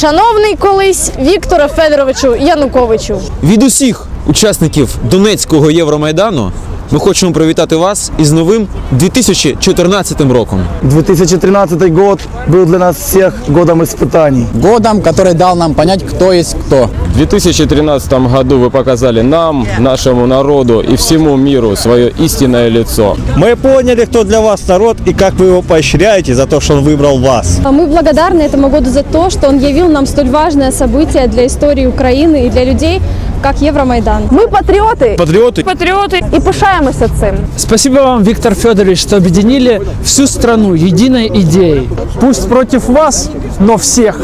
Шановний колись Віктора Федоровичу Януковичу. Від усіх учасників Донецького Євромайдану ми хочемо привітати вас із новим 2014 роком. 2013 год был для нас всех годом испытаний. годом, который дал нам понять, кто есть кто. В 2013 году вы показали нам, нашему народу и всему миру свое истинное лицо. Мы поняли, кто для вас народ и как вы его поощряете за то, что он выбрал вас. Мы благодарны этому году за то, что он явил нам столь важное событие для истории Украины и для людей, как Евромайдан. Ми патріоти Патриоты патріоти і пишаємося цим. Спасибо вам, Виктор Федорович, что объединили всю страну единой идеей. Пусть против вас, но всех.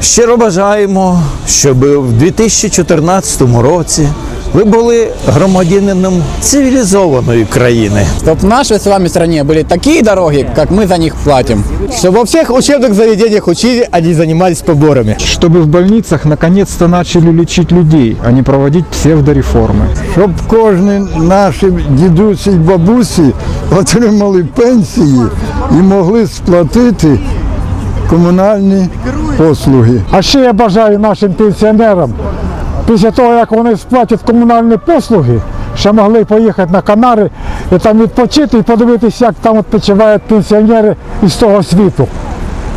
Щиро бажаємо, щоб в 2014 році ви були громадянином цивілізованої країни. Чтоб в нашей с вами стране были такие дороги, как мы за них платим. Щоб во всіх учебних заведениях учили, а не занимались поборами. чтобы в больницах наконец-то начали лечить людей, а не проводить псевдореформы. щоб кожен наші дідусі й бабусі отримали пенсії і могли сплатити комунальні послуги. А ще я бажаю нашим пенсіонерам, після того, як вони сплатять комунальні послуги, ще могли поїхати на Канари і там відпочити і подивитися, як там відпочивають пенсіонери із того світу.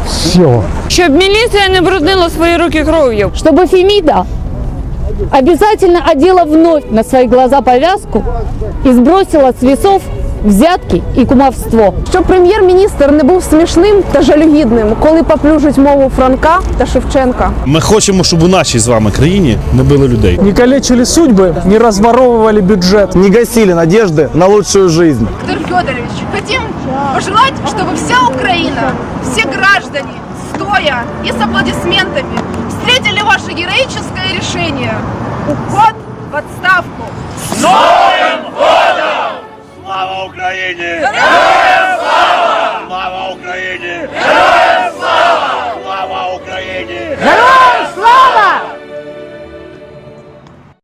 Всього. Щоб міліція не бруднила свої руки кров'ю. Чтобы Фемида обязательно одела вновь на свои глаза повязку и сбросила с весов взятки и кумовство. Щоб прем'єр-міністр не був смішним та жалюгідним, коли поплюжить мову Франка та Шевченка. Ми хочемо, щоб у нашій з вами країні не били людей. Не калечили судьбы, не разворовывали бюджет. Не гасили надежды на лучшую жизнь. Виктор Федорович, хотим пожелать, чтобы вся Украина, все граждане, стоя и с аплодисментами, встретили ваше героическое решение – уход в отставку. Neydi? Evet.